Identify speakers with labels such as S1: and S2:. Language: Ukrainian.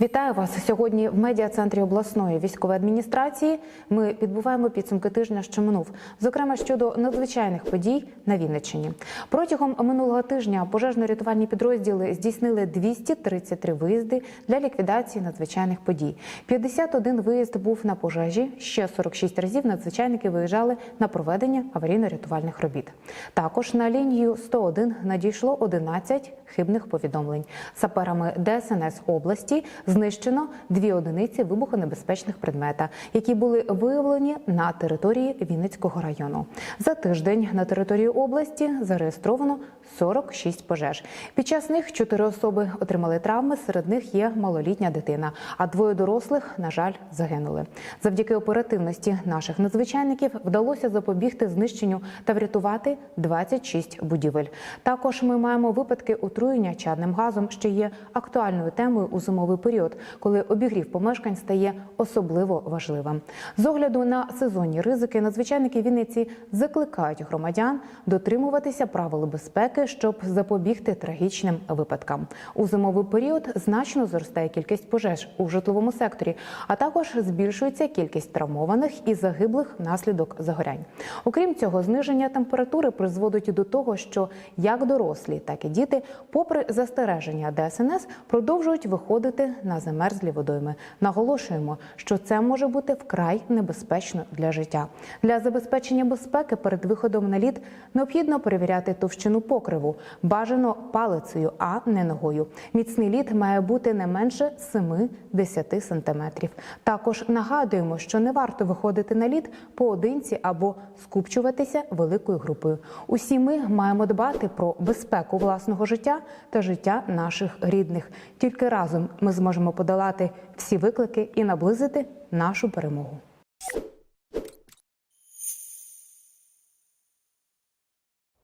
S1: Вітаю вас сьогодні в медіа-центрі обласної військової адміністрації. Ми підбуваємо підсумки тижня, що минув, зокрема щодо надзвичайних подій на Вінниччині. Протягом минулого тижня пожежно-рятувальні підрозділи здійснили 233 виїзди для ліквідації надзвичайних подій. 51 виїзд був на пожежі. Ще 46 разів надзвичайники виїжджали на проведення аварійно-рятувальних робіт. Також на лінію 101 надійшло 11 хибних повідомлень. Саперами ДСНС області знищено дві одиниці вибухонебезпечних предмета, які були виявлені на території Вінницького району. За тиждень на території області зареєстровано 46 пожеж. Під час них чотири особи отримали травми. Серед них є малолітня дитина, а двоє дорослих, на жаль, загинули. Завдяки оперативності наших надзвичайників вдалося запобігти знищенню та врятувати 26 будівель. Також ми маємо випадки отруєння чадним газом, що є актуальною темою у зимовий період, коли обігрів помешкань стає особливо важливим. З огляду на сезонні ризики, надзвичайники Вінниці закликають громадян дотримуватися правил безпеки, щоб запобігти трагічним випадкам. У зимовий період значно зростає кількість пожеж у житловому секторі, а також збільшується кількість травмованих і загиблих внаслідок загорянь. Окрім цього, зниження температури призводить до того, що як дорослі, так і діти, попри застереження ДСНС, продовжують виходити на замерзлі водойми. Наголошуємо, що це може бути вкрай небезпечно для життя. Для забезпечення безпеки перед виходом на лід необхідно перевіряти товщину покриву, бажано палицею, а не ногою. Міцний лід має бути не менше 7-10 сантиметрів. Також нагадуємо, що не варто виходити на лід поодинці або скупчуватися великою групою. Усі ми маємо дбати про безпеку власного життя та життя наших рідних. Тільки разом ми зможемо подолати всі виклики і наблизити нашу перемогу.